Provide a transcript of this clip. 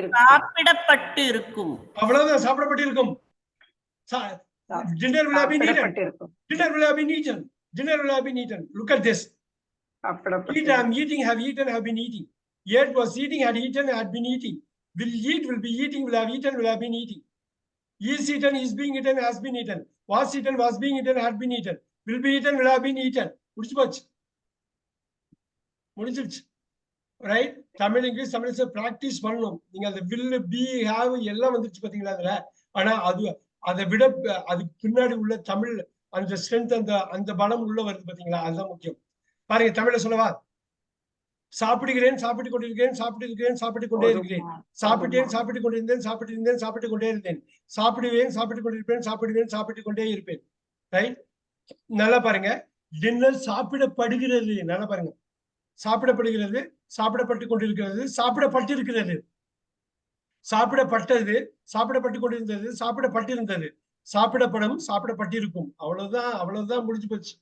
இருக்கும் சாப்பிடப்பட்டு இருக்கும் அவ்வளவுதான் சாப்பிடப்பட்டிருக்கும் dinner will have been eaten சாப்பிடப்பட்டிருக்கும் dinner will have been eaten dinner will have been eaten look at this eat சாப்பிடப்பட்டிருக்கும் i'm eating have eaten have been eating yet was eating had eaten had been eating will eat will be eating will have eaten will have been eating is eaten is being eaten has been eaten was eaten was being eaten had been eaten will be eaten will have been eaten முடிச்சு போச்சு முடிச்சிருச்சு right Tamil English Tamil practice பண்ணணும். நீங்க அந்த will be have எல்லாம் வந்துருச்சு பாத்தீங்களா அதுல? ஆனா அது அதை விட அதுக்கு பின்னாடி உள்ள தமிழ் அந்த ஸ்ட்ரென்த் அந்த அந்த பலம் உள்ள வருது பாத்தீங்களா அதுதான் முக்கியம். பாருங்க தமிழ்ல சொல்லவா? சாப்பிடுகிறேன் சாப்பிட்டுக் கொண்டிருக்கிறேன் சாப்பிட்டிருக்கிறேன் சாப்பிட்டுக் கொண்டே இருக்கிறேன்? சாப்பிட்டேன் போதுமா? சாப்பிட்டுக் கொண்டிருந்தேன் சாப்பிட்டு இருந்தேன் சாப்பிட்டுக் கொண்டே இருந்தேன். சாப்பிடுவேன் சாப்பிட்டுக் கொண்டிருப்பேன் சாப்பிடுவேன் சாப்பிட்டுக் கொண்டே இருப்பேன். ரைட் நல்லா பாருங்க. டின்னர் சாப்பிடப்படுகிறது? நல்லா பாருங்க. சாப்பிடப்படுகிறது சாப்பிடப்பட்டு கொண்டிருக்கிறது சாப்பிடப்பட்டிருக்கிறது. சாப்பிடப்பட்டது சாப்பிடப்பட்டு கொண்டிருந்தது சாப்பிடப்பட்டிருந்தது. சாப்பிடப்படும் சாப்பிடப்பட்டிருக்கும். அவ்வளவுதான் அவ்வளவுதான் முடிஞ்சு போச்சு.